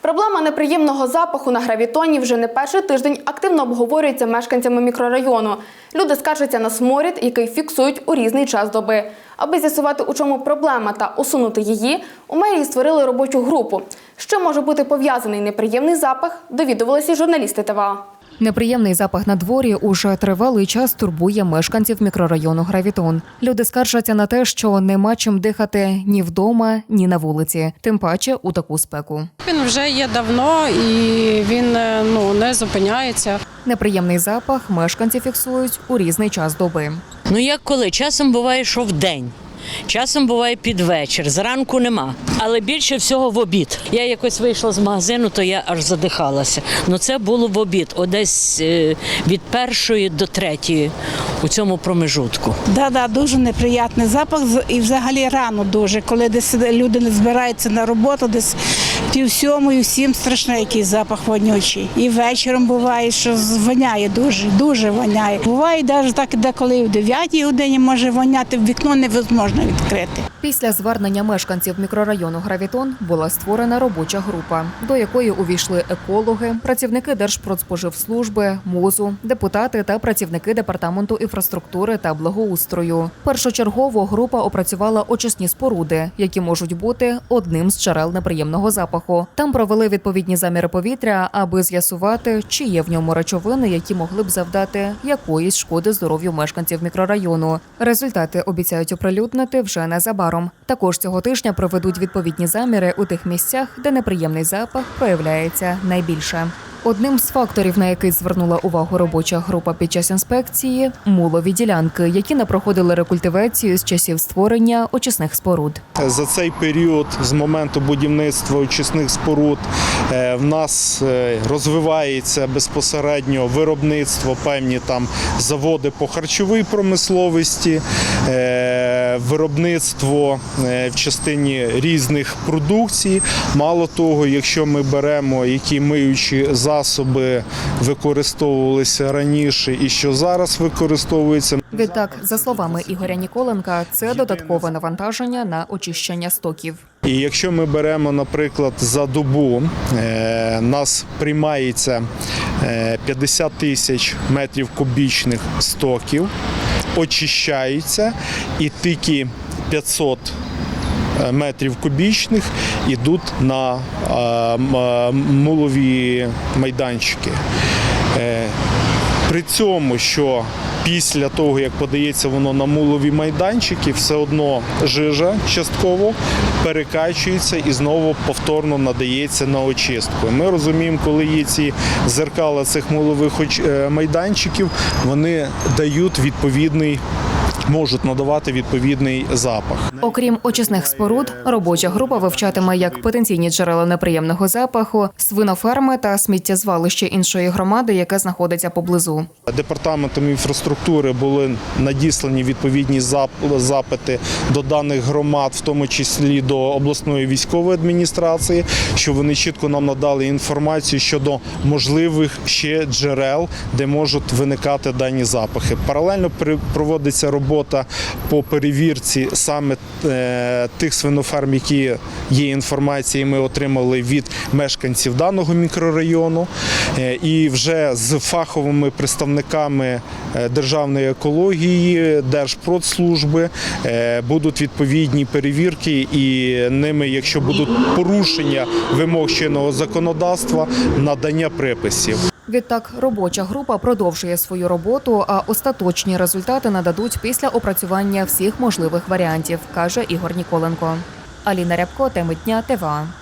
Проблема неприємного запаху на гравітоні вже не перший тиждень активно обговорюється мешканцями мікрорайону. Люди скаржаться на сморід, який фіксують у різний час доби. Аби з'ясувати, у чому проблема та усунути її, у мерії створили робочу групу. Що може бути пов'язаний неприємний запах, довідувалися журналісти ТВА. Неприємний запах на дворі уже тривалий час турбує мешканців мікрорайону Гравітон. Люди скаржаться на те, що нема чим дихати ні вдома, ні на вулиці, тим паче у таку спеку. Він вже є давно і він е, ну не зупиняється. Неприємний запах мешканці фіксують у різний час доби. Ну як коли? Часом буває, що в день. Часом буває під вечір, зранку нема. Але більше всього в обід. Я якось вийшла з магазину, то я аж задихалася. Ну це було в обід, одесь е, від першої до третьої у цьому промежутку. Да, да, дуже неприятний запах і взагалі рано дуже, коли десь люди не збираються на роботу, десь пів сьомої, всім страшний якийсь запах вонючий. І вечором буває, що воняє дуже, дуже воняє. Буває навіть так, деколи і в 9 годині може воняти, в вікно невозможно відкрити. Після звернення мешканців мікрорайону Гравітон була створена робоча група, до якої увійшли екологи, працівники Держпродспоживслужби, МОЗу, депутати та працівники департаменту інфраструктури та благоустрою. Першочергово група опрацювала очисні споруди, які можуть бути одним з джерел неприємного запаху. Там провели відповідні заміри повітря, аби з'ясувати, чи є в ньому речовини, які могли б завдати якоїсь шкоди здоров'ю мешканців мікрорайону. Результати обіцяють оприлюднити вже незабаром. Також цього тижня проведуть відповідні заміри у тих місцях, де неприємний запах проявляється найбільше. Одним з факторів, на який звернула увагу робоча група під час інспекції, мулові ділянки, які не проходили рекультивацію з часів створення очисних споруд. За цей період з моменту будівництва очисних споруд е, в нас е, розвивається безпосередньо виробництво, певні там заводи по харчовій промисловості, е, виробництво е, в частині різних продукцій. Мало того, якщо ми беремо які миючі засоби використовувалися раніше і що зараз використовується, Відтак, за словами Ігоря Ніколенка, це додаткове навантаження на очищення стоків. І якщо ми беремо, наприклад, за добу, е, нас приймається е, 50 тисяч метрів кубічних стоків, очищаються і тільки 500 е, метрів кубічних йдуть на е, е, мулові майданчики. Е, При цьому, що після того, як подається воно на мулові майданчики, все одно жижа частково перекачується і знову повторно надається на очистку. Ми розуміємо, коли є ці зеркала цих мулових е, майданчиків, вони дають відповідний. Можуть надавати відповідний запах. Окрім очисних споруд, робоча група вивчатиме як потенційні джерела неприємного запаху, свиноферми та сміттєзвалище іншої громади, яке знаходиться поблизу. Департаментом інфраструктури були надіслані відповідні запити до даних громад, в тому числі до обласної військової адміністрації, що вони чітко нам надали інформацію щодо можливих ще джерел, де можуть виникати дані запахи. Паралельно проводиться робота по перевірці саме е, тих свиноферм, які є інформація, ми отримали від мешканців даного мікрорайону. Е, І вже з фаховими представниками е, державної екології, Держпродслужби е, будуть відповідні перевірки, і ними, якщо будуть порушення вимог чинного законодавства, надання приписів. Відтак, робоча група продовжує свою роботу, а остаточні результати нададуть після опрацювання всіх можливих варіантів, каже Ігор Ніколенко. Аліна Рябко, теми дня ТВА.